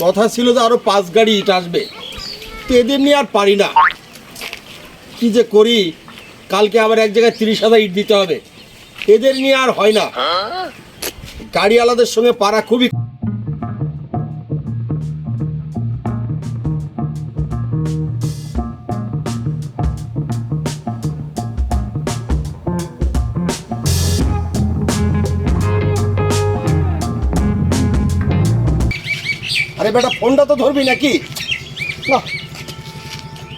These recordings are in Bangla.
কথা ছিল যে আরও পাঁচ গাড়ি ইট আসবে। তো এদের নিয়ে আর পারি না। কি যে করি? কালকে আবার এক জায়গায় তিরিশ হাজার ইট দিতে হবে। এদের নিয়ে আর হয় না। গাড়িওয়ালাদের সঙ্গে পারা খুবই আরে বেটা ফোনটা তো ধরবি নাকি? না।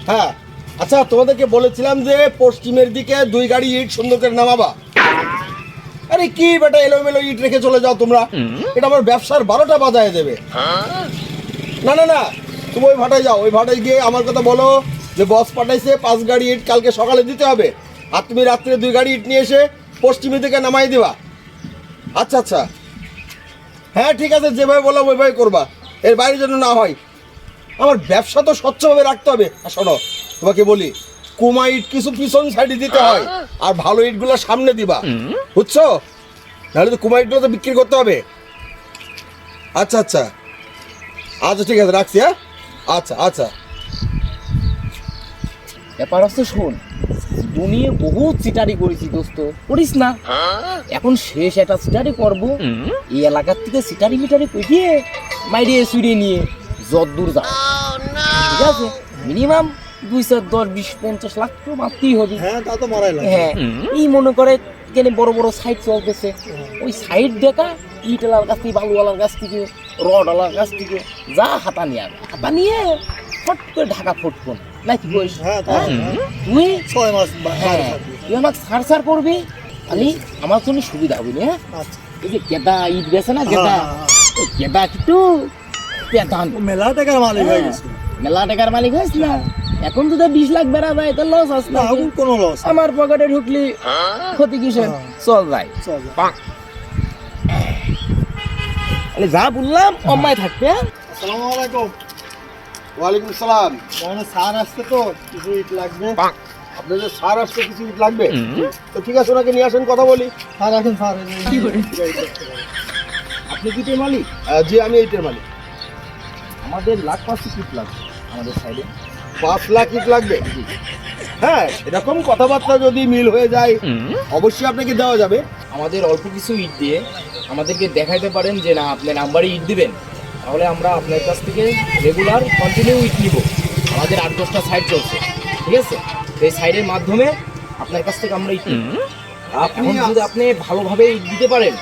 হ্যাঁ আচ্ছা তোমাদেরকে বলেছিলাম যে পশ্চিমের দিকে দুই গাড়ি ইট সুন্দর করে নামাবা। আরে কি বেটা এলোমেলো ইট রেখে চলে যাও তোমরা? এটা আমার ব্যবসার বারোটা বাজায় দেবে। না না না তুমি ওই ভাটায় যাও। ওই ভাটায় গিয়ে আমার কথা বলো যে বস পাঠাইছে পাঁচ গাড়ি ইট কালকে সকালে দিতে হবে। আর তুমি রাত্রে দুই গাড়ি ইট নিয়ে এসে পশ্চিমের দিকে নামাই দিবা। আচ্ছা আচ্ছা। হ্যাঁ ঠিক আছে যেভাবে বললাম ওইভাবে করবা। এর বাইরে যেন না হয়। আমার ব্যবসা তো স্বচ্ছভাবে রাখতে হবে। শোনো, তোমাকে বলি কুমা ইট কিছু পিছন সাইডে দিতে হয়, আর ভালো ইটগুলো সামনে দিবা। বুঝছ? নাহলে তো কুমা ইটগুলো তো বিক্রি করতে হবে। আচ্ছা আচ্ছা। আচ্ছা ঠিক আছে, রাখছি হ্যাঁ? আচ্ছা আচ্ছা। ব্যাপার হচ্ছে শোন জীবনে বহুত চিটারি করেছি দোস্ত। করিস না। এখন শেষ একটা চিটারি করব। এই এলাকার থেকে চিটারি মিটারি মাইরে সুইরে নিয়ে যদ্দূর যা। ঠিক আছে? মিনিমাম দুই চার দশ বিশ পঞ্চাশ লাখ তো মারতেই হবে। হ্যাঁ তা তো মারাই হ্যাঁ এই মনে করে এখানে বড় বড় সাইড চলতেছে। ওই সাইড দেখা ইটলার কাছ থেকে বালুওয়ালার কাছ থেকে রডওয়ালার কাছ থেকে যা হাতা নিয়ে হাতা নিয়ে ফট করে ঢাকা ফুটকন নাকি বলিস হ্যাঁ, হ্যাঁ? হ্যাঁ। তুই ছয় মাস হ্যাঁ তুই আমাকে সার সার করবি খালি আমার জন্য সুবিধা হবে না? হ্যাঁ? এই যে কেদা ইট বেছে না কেদা কেদা কিন্তু পেতান মেলা টাকার মালিক হয়ে গেছে। মেলা টাকার মালিক হয়েছ না? এখন তো বিশ লাখ বেড়া যায় তো লস আস না কোনো লস আমার পকেটে ঢুকলি ক্ষতি কিসের? চল যাই চল তাহলে যা বললাম অম্মায় থাকবে হ্যাঁ? আসসালামু আলাইকুম। ওয়ালাইকুম সালাম। মানে সার আসছে তো কিছু ইট লাগবে। আপনাদের সার আসতে কিছু ইট লাগবে? তো ঠিক আছে ওনাকে নিয়ে আসেন কথা বলি। সার রাখেন সার আপনি কি তে মালিক? জি আমি এইটার মালিক। আমাদের লাখ পাঁচ ফিট লাগবে আমাদের সাইডে। পাঁচ লাখ ইট লাগবে? হ্যাঁ এরকম কথাবার্তা যদি মিল হয়ে যায় অবশ্যই আপনাকে দেওয়া যাবে। আমাদের অল্প কিছু ইট দিয়ে আমাদেরকে দেখাইতে পারেন যে না আপনি নাম্বারে ইট দিবেন। তাহলে আমরা আপনার কাছ থেকে রেগুলার কন্টিনিউ ইট নিব। আমাদের আট দশটা সাইড চলছে ঠিক আছে? তো এই সাইডের মাধ্যমে আপনার কাছ থেকে আমরা ইট আপনি এখন যদি আপনি ভালোভাবে ইট দিতে পারেন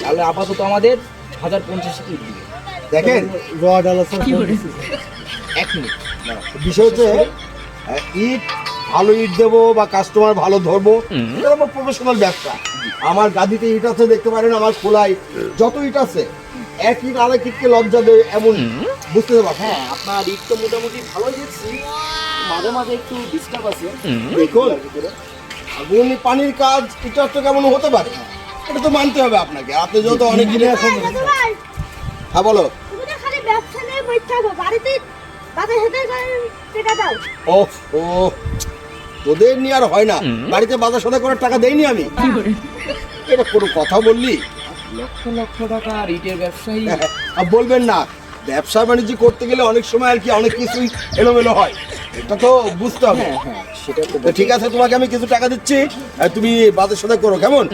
তাহলে আপাতত আমাদের হাজার পঞ্চাশ ইট দিবে। দেখেন রড আলো স্যার এক মিনিট বিষয় হচ্ছে ইট ভালো ইট দেবো বা কাস্টমার ভালো ধরবো এটা আমার প্রফেশনাল ব্যবসা আমার গাদিতে ইট আছে দেখতে পারেন আমার খোলায় যত ইট আছে এক ইট আরেক ইটকে লজ্জা দেবে এমন বুঝতে পারছেন হ্যাঁ আপনার ইট তো মোটামুটি ভালোই দেখছি। মাঝে মাঝে একটু ডিস্টার্ব আছে। দেখুন। আগুন পানির কাজ এটা তো কেমন হতে পারে? এটা তো মানতে হবে আপনাকে। আপনি যত অনেক দিনে ভাই হ্যাঁ বলো। তোদের নিয়ে আর হয় না। বাড়িতে বাজার সদা করার টাকা দেইনি আমি। এটা কোনো কথা বললি? লক্ষ লক্ষ টাকা ইটের ব্যবসায়ী। আর বলবেন না ব্যবসা বাণিজ্য করতে গেলে অনেক সময় আর কি অনেক কিছুই এলোমেলো হয়। এটা তো বুঝতে হবে। হ্যাঁ হ্যাঁ সেটা তো ঠিক আছে তোমাকে আমি কিছু টাকা দিচ্ছি। তুমি বাজার সদা করো কেমন?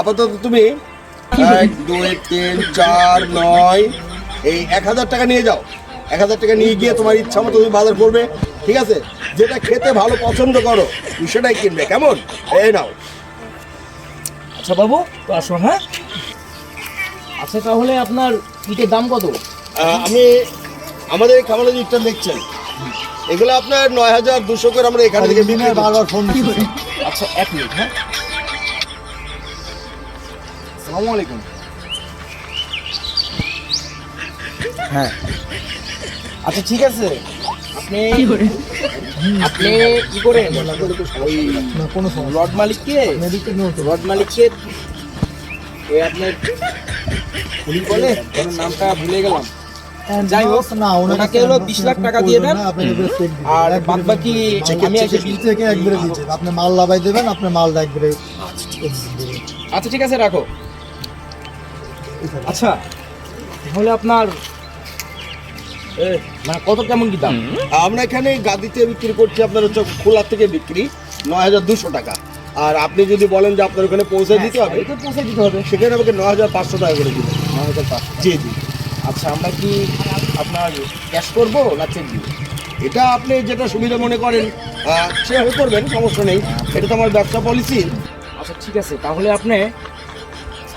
আপাতত তুমি এক দুই তিন চার নয় এই এক হাজার টাকা নিয়ে যাও। এক হাজার টাকা নিয়ে গিয়ে তোমার ইচ্ছা মতো তুমি বাজার করবে। ঠিক আছে? যেটা খেতে ভালো পছন্দ করো তুমি সেটাই কিনবে কেমন? এই নাও। আচ্ছা বাবু তো আসো হ্যাঁ? আচ্ছা তাহলে আপনার ইটের দাম কত? আমি আমাদের খামারে যে ইটটা দেখছেন এগুলো আপনার নয় হাজার দুশো করে আমরা এখান থেকে বিক্রি বারবার ফোন আচ্ছা এক মিনিট হ্যাঁ। আসসালামু আলাইকুম। হ্যাঁ। আচ্ছা ঠিক আছে। আপনি আপনি কি করেন? ওই কোনো রড মালিককে? রড মালিককে ওই আপনার উনি বলে ওনার নামটা ভুলে গেলাম। যাই হোক, না ওনাকে হলো 20 লাখ টাকা দিয়ে দেন। আর বাদ বাকি আমি এসে বিল থেকে একবারে দিচ্ছেন। আপনি মাল লাগাই দেবেন আপনি মালটা একবারে আচ্ছা ঠিক আছে রাখো। আচ্ছা তাহলে আপনার মানে কত কেমন কি দাম? আমরা এখানে গাদিতে বিক্রি করছি আপনার হচ্ছে খোলা থেকে বিক্রি নয় হাজার দুশো টাকা। আর আপনি যদি বলেন যে আপনার ওখানে পৌঁছে দিতে হবে এটা পৌঁছে দিতে হবে। সেখানে আমাকে ন হাজার পাঁচশো টাকা করে দিবেন। ন হাজার পাঁচশো। জি জি। আচ্ছা আমরা কি আপনার ক্যাশ করব না চেক দিব? এটা আপনি যেটা সুবিধা মনে করেন আহ, সেভাবে করবেন সমস্যা নেই। এটা তো আমার ব্যবসা পলিসি আচ্ছা ঠিক আছে। তাহলে আপনি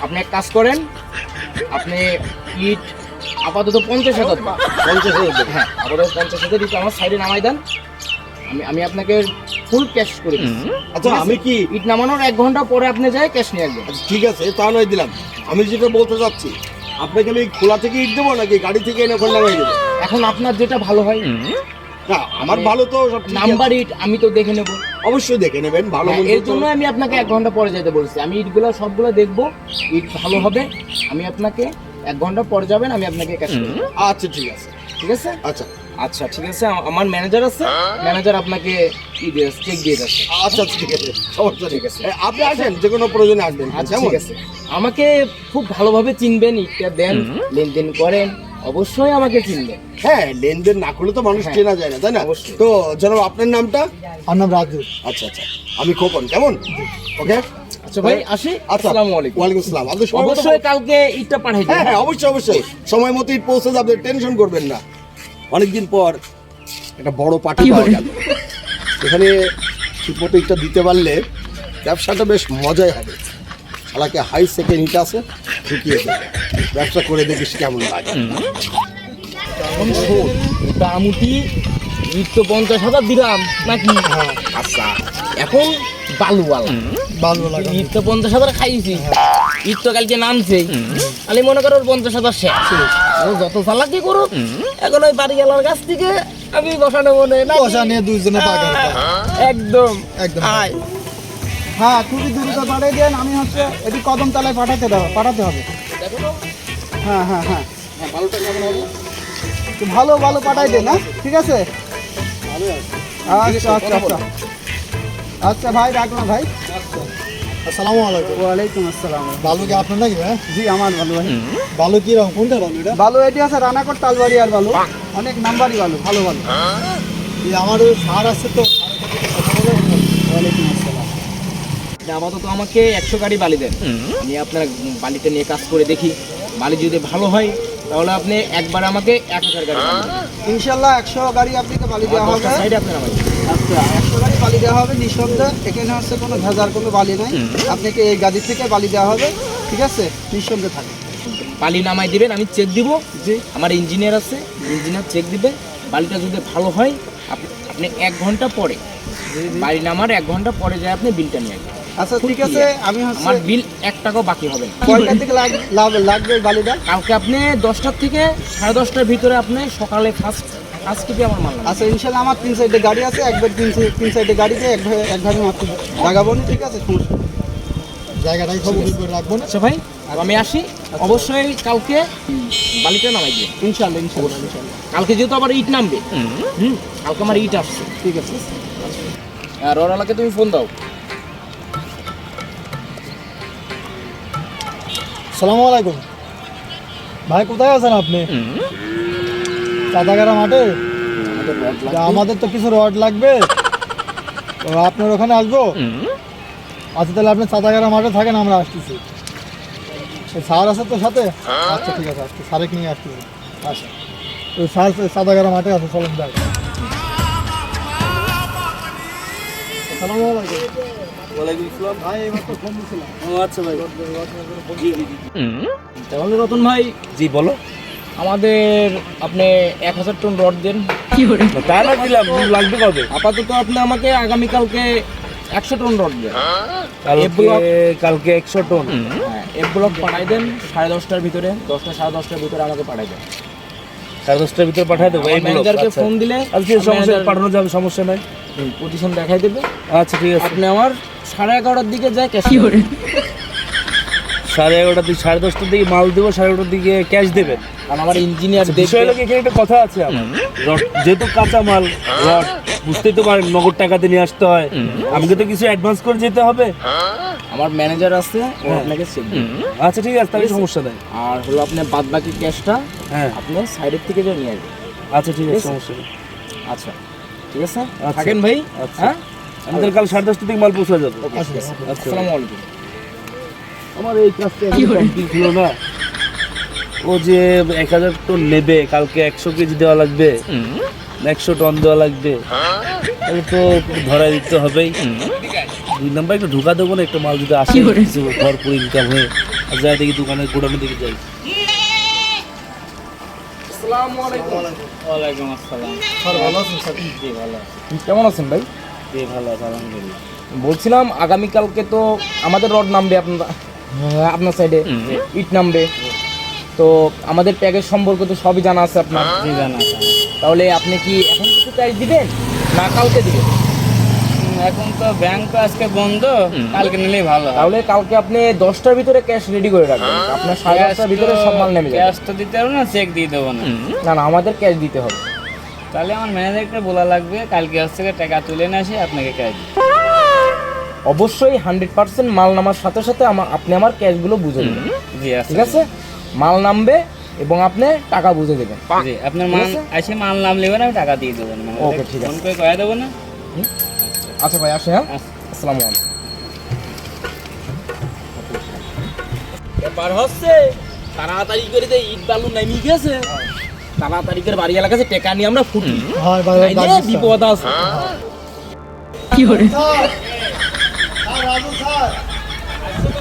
আপনি এক কাজ করেন আপনি ইট আপাতত পঞ্চাশ হাজার পঞ্চাশ হাজার হ্যাঁ আপাতত পঞ্চাশ হাজার ইট আমার সাইডে নামাই দেন। আমি আমি আপনাকে ফুল ক্যাশ করে দিচ্ছি। আচ্ছা আমি কি ইট নামানোর এক ঘণ্টা পরে আপনি যাই ক্যাশ নিয়ে আসবেন। আচ্ছা, ঠিক আছে তা নয় দিলাম। আমি যেটা বলতে চাচ্ছি আপনাকে আমি খোলা থেকে ইট দেবো নাকি গাড়ি থেকে এনে ওখানে নামাই দেবো? এখন আপনার যেটা ভালো হয়। না আমার ভালো তো সব নাম্বার ইট আমি তো দেখে নেব। অবশ্যই দেখে নেবেন ভালো হ্যাঁ, এর জন্য আমি আপনাকে এক ঘণ্টা পরে যেতে বলছি। আমি ইটগুলো সবগুলো দেখব ইট ভালো হবে। আমি আপনাকে এক ঘণ্টা পরে যাবেন আমি আপনাকে ক্যাশ আচ্ছা ঠিক আছে। ঠিক আছে? আচ্ছা। আচ্ছা ঠিক আছে। আমার ম্যানেজার আছে। ম্যানেজার আপনাকে ই দিয়ে চেক দিয়ে যাচ্ছে। আচ্ছা ঠিক আছে। সমস্যা ঠিক আছে। আপনি আসেন যে কোনো প্রয়োজনে আসবেন। আচ্ছা ঠিক আছে। আমাকে খুব ভালোভাবে চিনবেন ইটটা দেন লেনদেন করেন অবশ্যই আমাকে চিনবেন। হ্যাঁ লেনদেন না করলে তো মানুষ হ্যাঁ। চেনা যায় না তাই না? তো জনাব আপনার নামটা? আমার নাম রাজু। আচ্ছা আচ্ছা। আমি খোকন কেমন? ওকে? আচ্ছা ভাই আসি। আচ্ছা আসসালামু আলাইকুম। ওয়ালাইকুম আসসালাম। আপনি অবশ্যই কালকে ইটটা পাঠিয়ে হ্যাঁ দিন হ্যাঁ অবশ্যই অবশ্যই। সময় মতো ইট পৌঁছে যাবে টেনশন করবেন না। অনেকদিন পর একটা বড় পার্টি পাওয়া গেল। এখানে ঠিকমতো ইটটা দিতে পারলে ব্যবসাটা বেশ মজাই হবে। শালাকে হাই সেকেন্ড ইট আছে ঢুকিয়ে দেবে। ব্যবসা করে দেখিস কেমন লাগে। এখন শোন দামুটি ইট তো পঞ্চাশ হাজার দিলাম নাকি? হ্যাঁ আচ্ছা। এখন বালুওয়ালা। লাগে ইট তো পঞ্চাশ হাজার খাইছি। ইট তো কালকে নামছে আমি মনে করো ওর পঞ্চাশ হাজার শেষ। যত চালাকি করুক এখন ওই বাড়ি গেলার কাছ থেকে আমি বসানো মনে না। পয়সা নিয়ে দুইজনে পাকার একদম। একদম। আয়। হ্যাঁ খুবই দ্রুত পাঠিয়ে দেন আমি হচ্ছে এটি কদম তালায় পাঠাতে দেবো পাঠাতে হবে। হ্যাঁ হ্যাঁ হ্যাঁ। হ্যাঁ তো ভালো ভালো পাঠাই দেন হ্যাঁ? ঠিক আছে। আচ্ছা আচ্ছা আচ্ছা। আচ্ছা ভাই রাখলাম ভাই। আসসালামু আলাইকুম। ওয়ালাইকুম আসসালাম। বালু কি আপনার নাকি হ্যাঁ? জি আমার ভালো। ভাই বালু কি রকম? কোনটা বালু এটা? ভালো এটি আছে রানাকট তালবাড়ি আর ভালো। অনেক নাম্বারই ভালো ভালো ভালো। আমার সার আছে তো ওয়ালাইকুম আসসালাম। আপাতত আমাকে একশো গাড়ি বালি দেন। আমি আপনার বালিটা নিয়ে কাজ করে দেখি। বালি যদি ভালো হয় তাহলে আপনি একবার আমাকে এক হাজার গাড়ি ইনশাল্লাহ একশো গাড়ি আপনাকে বালি দেওয়া হবে। আচ্ছা একশো গাড়ি বালি দেওয়া হবে নিঃসন্দেহে এখানে হচ্ছে কোনো ভেজার কোনো বালি নাই। আপনাকে এই গাড়ি থেকে বালি দেওয়া হবে। ঠিক আছে? নিঃসন্দেহে থাকে। বালি নামাই দিবেন আমি চেক দিব। যে আমার ইঞ্জিনিয়ার আছে ইঞ্জিনিয়ার চেক দিবে। বালিটা যদি ভালো হয় আপ- আপনি এক ঘণ্টা পরে বালি নামার এক ঘণ্টা পরে যায় আপনি বিলটা নিয়ে আসবেন। আচ্ছা ঠিক আছে আমি আমার বিল এক টাকাও বাকি হবে না। কয়টার থেকে লাগ- লাগ- লাগবে বালিটা? কালকে আপনি দশটার থেকে সাড়ে দশটার ভিতরে আপনি সকালে ফার্স্ট ফার্স্ট টিপে আমার মাল আচ্ছা ইনশাল্লাহ আমার তিন সাইডে গাড়ি আছে একবার তিন সাইড- তিন সাইডে গাড়িতে এক ভাবে এক ভাবে মাত্র লাগাবো না ঠিক আছে? সমস্যা। জায়গাটাই খবর করে রাখব না। আচ্ছা ভাই আমি আসি। অবশ্যই কালকে বালিটা নামাই দিয়ে ইনশাল্লাহ ইনশাল্লাহ ইনশাল্লাহ। কালকে যেহেতু আবার ইট নামবে। হুম। কালকে আমার ইট আসছে। ঠিক আছে। আর ওরালাকে তুমি ফোন দাও। সালামু আলাইকুম। ভাই কোথায় আছেন আপনি? চাঁদাগাড়া মাঠে? আমাদের রড তা আমাদের তো কিছু রড লাগবে। তো আপনার ওখানে আসব? আচ্ছা তাহলে আপনি চাঁদাগাড়া মাঠে থাকেন আমরা আসতেছি। স্যার আছে তো সাথে? আচ্ছা ঠিক আছে আসছি। স্যারেক নিয়ে আসতেছি আচ্ছা। ওই স্যার চাঁদাগাড়া মাঠে আছে চলেন যাই। আচ্ছা তাহলে রতন ভাই। জি বলো। আমাদের আপনি এক হাজার টন রড দেন। তাই না দিলাম লাগবে কবে? আপাতত আপনি আমাকে আগামীকালকে একশো টন রড দেন। কালকে একশো টন। হ্যাঁ এফ ব্লক পাঠাই দেন সাড়ে দশটার ভিতরে দশটা সাড়ে দশটার ভিতরে আমাকে পাঠাই দেন। সাড়ে দশটার ভিতরে পাঠিয়ে দেবো এই ম্যানেজারকে আচ্ছা। ফোন দিলে আজকে সমস্যা পাঠানো যাবে সমস্যা নাই। পজিশন দেখাই দেবে। আচ্ছা ঠিক আছে। আপনি আমার সাড়ে এগারোটার দিকে যায় ক্যাশ সাড়ে এগারোটার দিকে সাড়ে দশটার দিকে মাল দেবো সাড়ে এগারোটার দিকে ক্যাশ দেবেন কারণ আমার ইঞ্জিনিয়ার বিষয় হলো এখানে একটা কথা আছে আমার। রড যেহেতু কাঁচা মাল রড বুঝতেই তো পারেন নগদ টাকাতে নিয়ে আসতে হয়। আমাকে তো কিছু অ্যাডভান্স করে যেতে হবে। আমার ম্যানেজার আছে ও আপনাকে চেক আচ্ছা ঠিক আছে তাহলে সমস্যা নাই। আর হলো আপনার বাদ বাকি ক্যাশটা হ্যাঁ। আপনি সাইডের থেকে যে নিয়ে আসবেন আচ্ছা ঠিক আছে সমস্যা নেই। আচ্ছা ঠিক আছে? আচ্ছা। থাকেন ভাই আচ্ছা। হ্যাঁ? আমাদের কাল সাড়ে দশটা থেকে মাল পৌঁছে যাবে। আচ্ছা। আসসালামু আলাইকুম। আমার এই কাজটা কমপ্লিট না। ও যে এক হাজার টন নেবে কালকে একশো কেজি দেওয়া লাগবে একশো টন দেওয়া লাগবে। তাহলে তো ধরাই দিতে হবেই। দুই নাম্বার একটু ঢোকা দেবো না একটু মাল যদি আসে কিছু ভরপুর ইনকাম হয়ে। আর যাই দেখি দোকানে গোডাউনের দিকে যাই। আসসালামু আলাইকুম। ওয়ালাইকুম আসসালাম। স্যার ভালো আছেন স্যার? জি ভালো কেমন আছেন ভাই? ভালো আছে আলহামদুলিল্লাহ। বলছিলাম আগামীকালকে তো আমাদের রড নামবে আপনার। আপনার সাইডে ইট নামবে তো আমাদের প্যাকেজ সম্পর্কে তো সবই জানা আছে আপনার। জি জানা আছে। তাহলে আপনি কি এখন কিছু প্রাইস দিবেন? না কালকে দিবেন? এখন তো ব্যাংক তো আজকে বন্ধ কালকে নিলেই ভালো তাহলে কালকে আপনি দশটার ভিতরে ক্যাশ রেডি করে রাখবেন। আপনার সাড়ে দশটার ভিতরে সব মাল নেমে যাবে। cash তো দিতে হবে না চেক দিয়ে দেবো না। না না আমাদের ক্যাশ দিতে হবে। তাহলে আমার ম্যানেজারকে বলা লাগবে কালকে হচ্ছে গিয়ে টাকা তুলে নিয়ে আসি আপনাকে ক্যাশ দিই অবশ্যই হান্ড্রেড পার্সেন্ট মাল নামার সাথে সাথে আমার আপনি আমার ক্যাশগুলো বুঝে দেবেন জি আচ্ছা ঠিক আছে? মাল নামবে এবং আপনি টাকা বুঝে দেবেন। আপনার মাল আছে? এসে মাল নাম নেবেন আমি টাকা দিয়ে দেবো। না Okay, ঠিক আছে। ফোন করে কয়ে দেবো না। আচ্ছা ভাই আসে হ্যাঁ। আসসালামু আলাইকুম। ব্যাপার হচ্ছে তাড়াতাড়ি করে যে ইট বালু নেমে গেছে তাড়াতাড়ি করে বাড়ি এলাকাছে টেকা নিয়ে আমরা ফুটি। হ্যাঁ বিপদ আছে। Sir sir Raju sir ji, sir আসছি আচ্ছা। ভালো আছেন বলছি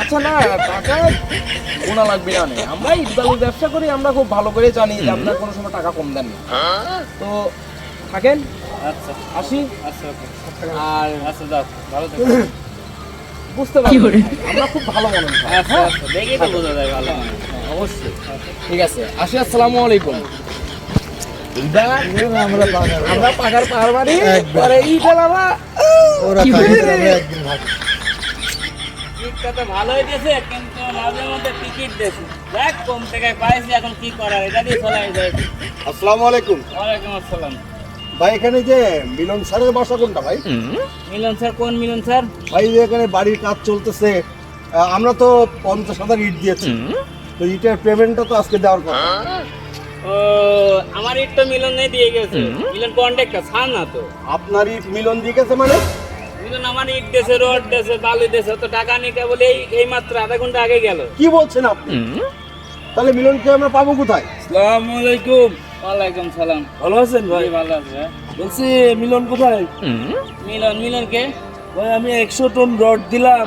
আচ্ছা না টাকা গোনা লাগবে না আমরা ইট ব্যবসা করি আমরা খুব ভালো করে জানি যে আপনার কোনো সময় টাকা কম দেন না। তো থাকেন? আচ্ছা। আসি? আচ্ছা আর আচ্ছা দাও ভালো থাকো। বুঝতে পারি আমরা খুব ভালো মানুষ। আচ্ছা আচ্ছা তো বোঝা যায় ভালো। মানে। অবশ্যই। ঠিক আছে। আসি আসসালামু আলাইকুম। আমরা পাগার আমরা পাকার পাহাড় বাড়ি। আর এইটা বাবা। ওরা আমরা একদিন টিকিটটা তো ভালোই দিয়েছে কিন্তু মাঝে মধ্যে টিকিট দিয়েছে। দেখ কম টাকায় পাইছি এখন কি করার এটা দিয়ে চলাই যায় আসসালামু আলাইকুম। ওয়ালাইকুম আসসালাম। ভাই এখানে যে মিলন স্যারের বাসা কোনটা ভাই? মিলন স্যার কোন মিলন স্যার? ভাই যে এখানে বাড়ির কাজ চলতেছে আমরা তো পঞ্চাশ হাজার ইট দিয়েছি। তো ইটের পেমেন্টটা তো আজকে দেওয়ার কথা। ও আমার ইট তো মিলন দিয়ে গেছে। মিলন ছাড় না তো। আপনার ইট মিলন দিয়ে গেছে মানে? মিলন আমার ইট দেশে রড দেশে বালু দেশে তো টাকা নিয়ে কেবল এই এই মাত্র আধা ঘণ্টা আগে গেল। কি বলছেন আপনি? তাহলে মিলনকে আমরা পাবো কোথায়? আসসালামু আলাইকুম। ওয়ালাইকুম সালাম। ভালো আছেন ভাই? ভালো আছে ভাই? বলছি মিলন কোথায়? মিলন মিলন কে? ভাই আমি একশো টন রড দিলাম।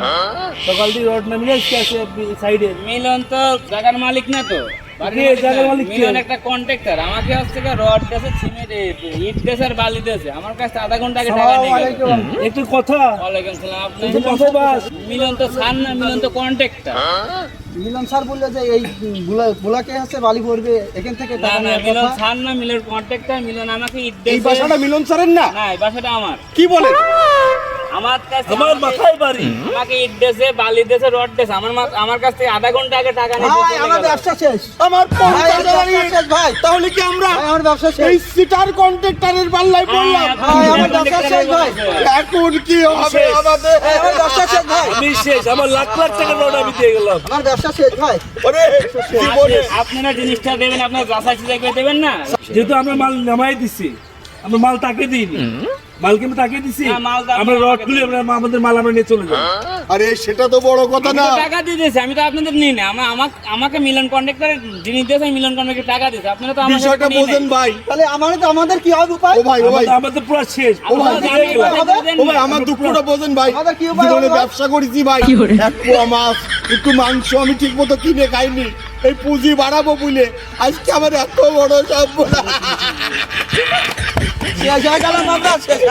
সকাল দিয়ে রড নামিয়ে আছে সাইডে। মিলন তো জায়গার মালিক না তো। একটা কন্ট্রাক্টর আমাকে হচ্ছে রড দেশে সিমেন্ট ইট দেশে আর বালি দেশে আমার কাছে আধা ঘণ্টা আগে টাকা নিয়ে একটু কথা। ওয়ালাইকুম সালাম। আপনি কথা বাস। মিলন তো না মিলন তো কন্ট্রাক্টর মিলন স্যার বলল যে এই বুলা- বুলাকে হচ্ছে বালি ভরবে এখান থেকে না না মিলন। ছাড় না মিলন কন্ট্রাক্টর মিলন আমাকে ইট এই বাসাটা মিলন স্যারের না? না এই বাসাটা আমার। কি বলেন? আমার কাছে আমার মাথায় বাড়ি। আমাকে ইট দেশে বালি দেশে রড দেশে আমার আমার কাছ থেকে আধা ঘণ্টা আগে টাকা নিয়ে ভাই আমার ব্যবসা শেষ। আমার ব্যবসা শেষ ভাই। তাহলে কি আমরা আমার ব্যবসা এই সিটার কন্ট্রাক্টরের পাল্লায় পড়লাম? হ্যাঁ, ভাই, আমার ব্যবসা শেষ ভাই। এখন কি হবে শেষ। আমাদের? আমার ব্যবসা শেষ ভাই। আমি শেষ। আমার লাখ লাখ টাকা রড আমি দিয়ে গেলাম। আমার ব্যবসা শেষ ভাই। ওরে জীবনে। আপনারা জিনিসটা দেবেন আপনার যাচাই চিজাই করে দেবেন না? যেহেতু আমরা মাল নামাই দিছি আমরা মাল তাকে দিইনি। মাল তাকে দিছি। তো আমরা রড তুলে আমরা আমাদের মাল আমরা নিয়ে চলে যাই আরে সেটা তো বড় কথা না। টাকা দিয়ে দিয়েছি আমি তো আপনাদের নিই না আমার আমাকে আমাকে মিলন কন্ট্রাক্টর জিনিস দিয়েছে আমি মিলন কন্ট্রাক্টর টাকা দিয়েছি। আপনারা তো আমার বিষয়টা বোঝেন। ভাই। তাহলে আমার আমাদের কি হবে উপায়? ও ভাই ও ভাই। আমাদের- আমাদের পুরো শেষ। ও ভাই, ও আমার দুঃখটা বোঝেন ভাই। আমাদের কি উপায় জীবনে ব্যবসা করেছি ভাই। এক পোয়া মাছ একটু মাংস আমি ঠিক মতো কিনে খাইনি। এই পুঁজি বাড়াবো বলে আজকে আমার এত বড় সব গেলাম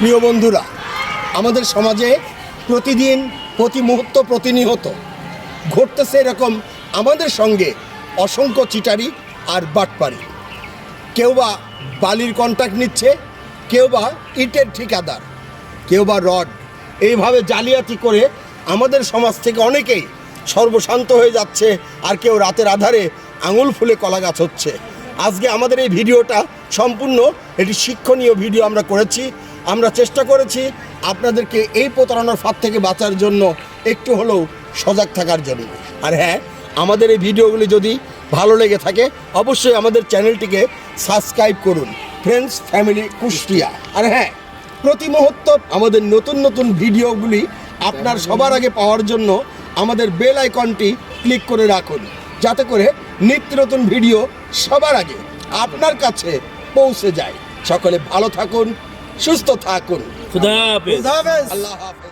প্রিয় বন্ধুরা, আমাদের সমাজে প্রতিদিন প্রতি মুহূর্ত প্রতিনিয়ত ঘটতেছে এরকম আমাদের সঙ্গে অসংখ্য চিটারি আর বাটপারি। কেউ বা বালির কন্ট্রাক্ট নিচ্ছে, কেউ বা ইটের ঠিকাদার, কেউ বা রড। এইভাবে জালিয়াতি করে আমাদের সমাজ থেকে অনেকেই সর্বশান্ত হয়ে যাচ্ছে আর কেউ রাতের আধারে আঙুল ফুলে কলা গাছ হচ্ছে। আজকে আমাদের এই ভিডিওটা সম্পূর্ণ, এটি শিক্ষণীয় ভিডিও আমরা করেছি। আমরা চেষ্টা করেছি আপনাদেরকে এই প্রতারণার ফাঁদ থেকে বাঁচার জন্য একটু হলেও সজাগ থাকার জন্য। আর হ্যাঁ আমাদের এই ভিডিওগুলি যদি ভালো লেগে থাকে, অবশ্যই আমাদের চ্যানেলটিকে সাবস্ক্রাইব করুন। Friends family Kushtia. আর হ্যাঁ প্রতি মুহূর্ত আমাদের নতুন নতুন ভিডিওগুলি আপনার সবার আগে পাওয়ার জন্য আমাদের বেল আইকনটি ক্লিক করে রাখুন, যাতে করে নিত্য নতুন ভিডিও সবার আগে আপনার কাছে পৌঁছে যায়। সকলে ভালো থাকুন সুস্থ থাকুন। খুদা হাফেজ। আল্লাহ হাফেজ।